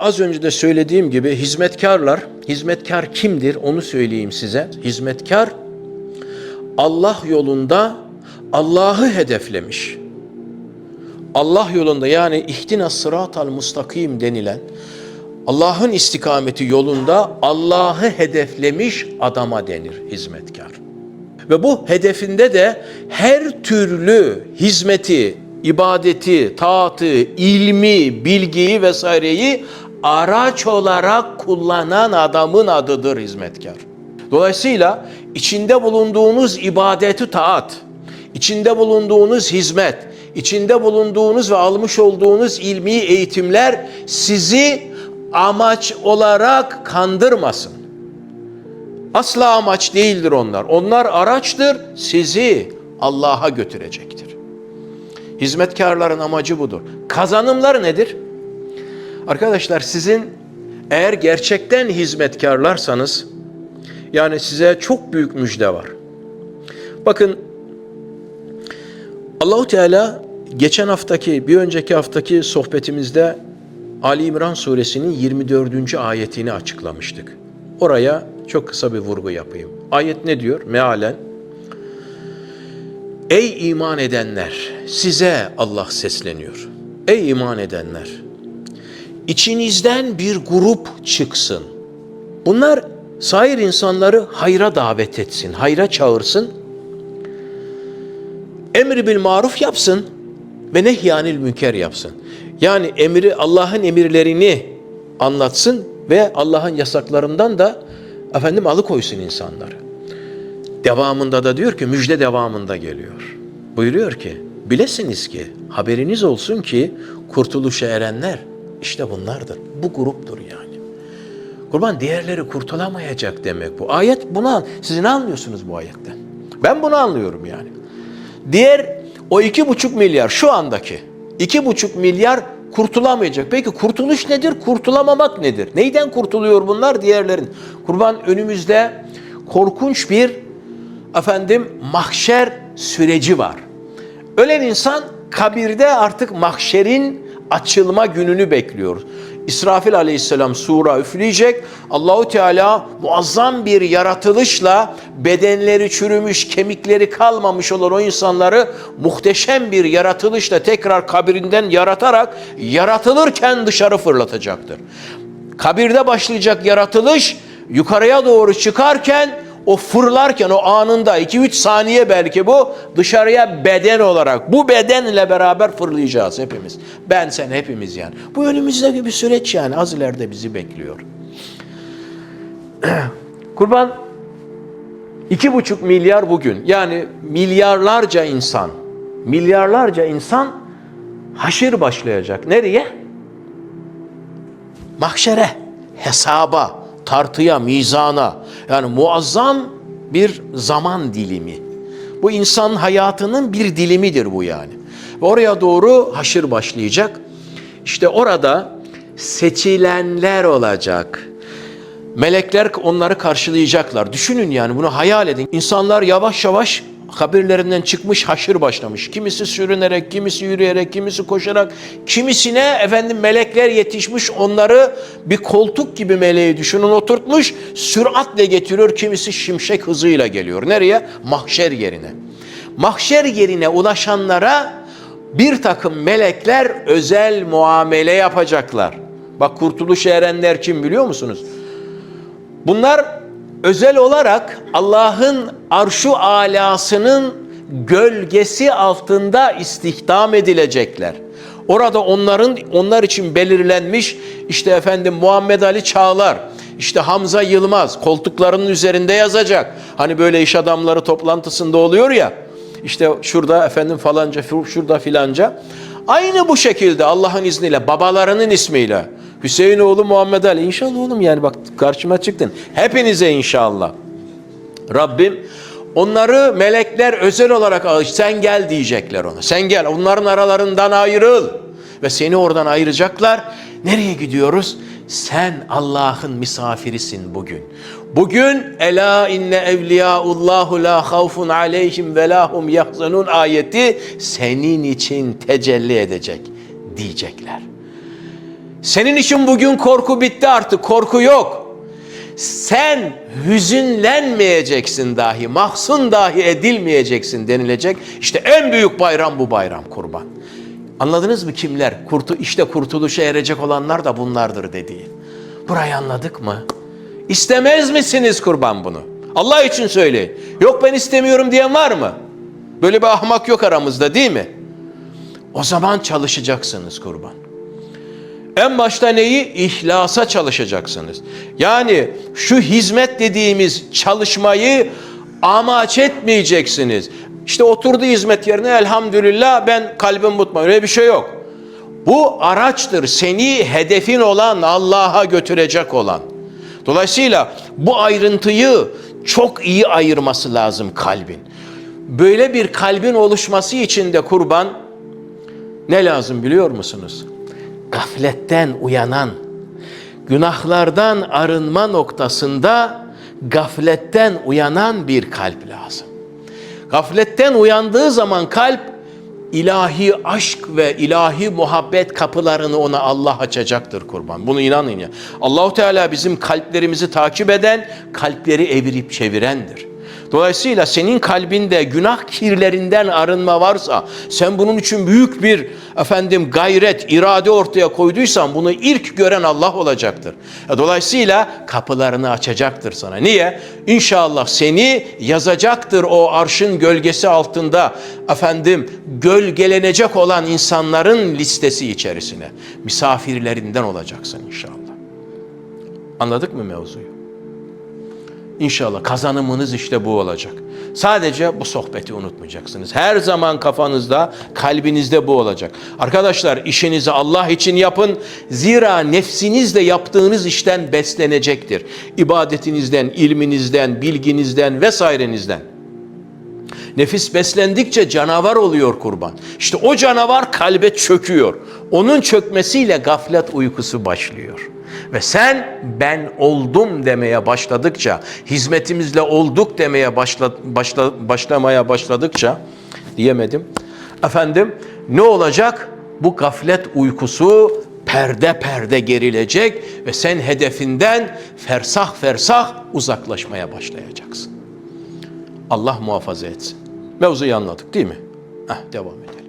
Az önce de söylediğim gibi hizmetkarlar, hizmetkar kimdir onu söyleyeyim size. Hizmetkar Allah yolunda Allah'ı hedeflemiş. Allah yolunda yani ihtina sıratal mustakim denilen Allah'ın istikameti yolunda Allah'ı hedeflemiş adama denir hizmetkar. Ve bu hedefinde de her türlü hizmeti, ibadeti, taatı, ilmi, bilgiyi vesaireyi araç olarak kullanan adamın adıdır hizmetkar. Dolayısıyla içinde bulunduğunuz ibadeti taat, içinde bulunduğunuz hizmet, içinde bulunduğunuz ve almış olduğunuz ilmi eğitimler sizi amaç olarak kandırmasın. Asla amaç değildir onlar. Onlar araçtır, sizi Allah'a götürecektir. Hizmetkarların amacı budur. Kazanımları nedir? Arkadaşlar sizin eğer gerçekten hizmetkarlarsanız yani size çok büyük müjde var. Bakın Allahu Teala geçen haftaki bir önceki haftaki sohbetimizde Ali İmran suresinin 24. ayetini açıklamıştık. Oraya çok kısa bir vurgu yapayım. Ayet ne diyor? Mealen Ey iman edenler size Allah sesleniyor. Ey iman edenler içinizden bir grup çıksın. Bunlar sair insanları hayra davet etsin, hayra çağırsın. Emri bil maruf yapsın ve nehyanil münker yapsın. Yani emri Allah'ın emirlerini anlatsın ve Allah'ın yasaklarından da efendim alıkoysun insanları. Devamında da diyor ki müjde devamında geliyor. Buyuruyor ki bilesiniz ki haberiniz olsun ki kurtuluşa erenler işte bunlardır. Bu gruptur yani. Kurban diğerleri kurtulamayacak demek bu. Ayet buna siz ne anlıyorsunuz bu ayetten? Ben bunu anlıyorum yani. Diğer o iki buçuk milyar şu andaki iki buçuk milyar kurtulamayacak. Peki kurtuluş nedir? Kurtulamamak nedir? Neyden kurtuluyor bunlar? Diğerlerin. Kurban önümüzde korkunç bir efendim mahşer süreci var. Ölen insan kabirde artık mahşerin açılma gününü bekliyor. İsrafil aleyhisselam sura üfleyecek. Allahu Teala muazzam bir yaratılışla bedenleri çürümüş, kemikleri kalmamış olan o insanları muhteşem bir yaratılışla tekrar kabirinden yaratarak yaratılırken dışarı fırlatacaktır. Kabirde başlayacak yaratılış yukarıya doğru çıkarken o fırlarken o anında 2-3 saniye belki bu dışarıya beden olarak bu bedenle beraber fırlayacağız hepimiz. Ben sen hepimiz yani. Bu önümüzdeki bir süreç yani az ileride bizi bekliyor. Kurban iki buçuk milyar bugün yani milyarlarca insan milyarlarca insan haşir başlayacak. Nereye? Mahşere, hesaba, tartıya, mizana yani muazzam bir zaman dilimi. Bu insan hayatının bir dilimidir bu yani. Ve oraya doğru haşır başlayacak. İşte orada seçilenler olacak. Melekler onları karşılayacaklar. Düşünün yani bunu hayal edin. İnsanlar yavaş yavaş kabirlerinden çıkmış haşır başlamış. Kimisi sürünerek, kimisi yürüyerek, kimisi koşarak, kimisine efendim melekler yetişmiş onları bir koltuk gibi meleği düşünün oturtmuş, süratle getiriyor. Kimisi şimşek hızıyla geliyor. Nereye? Mahşer yerine. Mahşer yerine ulaşanlara bir takım melekler özel muamele yapacaklar. Bak kurtuluşa erenler kim biliyor musunuz? Bunlar özel olarak Allah'ın arşu alasının gölgesi altında istihdam edilecekler. Orada onların onlar için belirlenmiş işte efendim Muhammed Ali Çağlar, işte Hamza Yılmaz koltuklarının üzerinde yazacak. Hani böyle iş adamları toplantısında oluyor ya. İşte şurada efendim falanca, şurada filanca. Aynı bu şekilde Allah'ın izniyle babalarının ismiyle Hüseyin oğlu Muhammed Ali. İnşallah oğlum yani bak karşıma çıktın. Hepinize inşallah. Rabbim onları melekler özel olarak alış sen gel diyecekler ona. Sen gel onların aralarından ayrıl. Ve seni oradan ayıracaklar. Nereye gidiyoruz? Sen Allah'ın misafirisin bugün. Bugün ela inne evliyaullahu la havfun aleyhim ve lahum yahzanun ayeti senin için tecelli edecek diyecekler. Senin için bugün korku bitti artık. Korku yok. Sen hüzünlenmeyeceksin dahi, mahzun dahi edilmeyeceksin denilecek. İşte en büyük bayram bu bayram kurban. Anladınız mı kimler? Kurtu, işte kurtuluşa erecek olanlar da bunlardır dediği. Burayı anladık mı? İstemez misiniz kurban bunu? Allah için söyleyin. Yok ben istemiyorum diyen var mı? Böyle bir ahmak yok aramızda değil mi? O zaman çalışacaksınız kurban. En başta neyi? İhlasa çalışacaksınız. Yani şu hizmet dediğimiz çalışmayı amaç etmeyeceksiniz. İşte oturdu hizmet yerine elhamdülillah ben kalbim mutmain. Öyle bir şey yok. Bu araçtır seni hedefin olan Allah'a götürecek olan. Dolayısıyla bu ayrıntıyı çok iyi ayırması lazım kalbin. Böyle bir kalbin oluşması için de kurban ne lazım biliyor musunuz? Gafletten uyanan, günahlardan arınma noktasında gafletten uyanan bir kalp lazım. Gafletten uyandığı zaman kalp ilahi aşk ve ilahi muhabbet kapılarını ona Allah açacaktır kurban. Bunu inanın ya. Allahu Teala bizim kalplerimizi takip eden, kalpleri evirip çevirendir. Dolayısıyla senin kalbinde günah kirlerinden arınma varsa, sen bunun için büyük bir efendim gayret, irade ortaya koyduysan bunu ilk gören Allah olacaktır. E, Dolayısıyla kapılarını açacaktır sana. Niye? İnşallah seni yazacaktır o arşın gölgesi altında efendim gölgelenecek olan insanların listesi içerisine. Misafirlerinden olacaksın inşallah. Anladık mı mevzuyu? İnşallah kazanımınız işte bu olacak. Sadece bu sohbeti unutmayacaksınız. Her zaman kafanızda, kalbinizde bu olacak. Arkadaşlar işinizi Allah için yapın. Zira nefsiniz de yaptığınız işten beslenecektir. İbadetinizden, ilminizden, bilginizden vesairenizden. Nefis beslendikçe canavar oluyor kurban. İşte o canavar kalbe çöküyor. Onun çökmesiyle gaflet uykusu başlıyor. Ve sen ben oldum demeye başladıkça, hizmetimizle olduk demeye başla, başla, başlamaya başladıkça diyemedim. Efendim ne olacak? Bu gaflet uykusu perde perde gerilecek ve sen hedefinden fersah fersah uzaklaşmaya başlayacaksın. Allah muhafaza etsin. Mevzuyu anladık değil mi? Heh, devam edelim.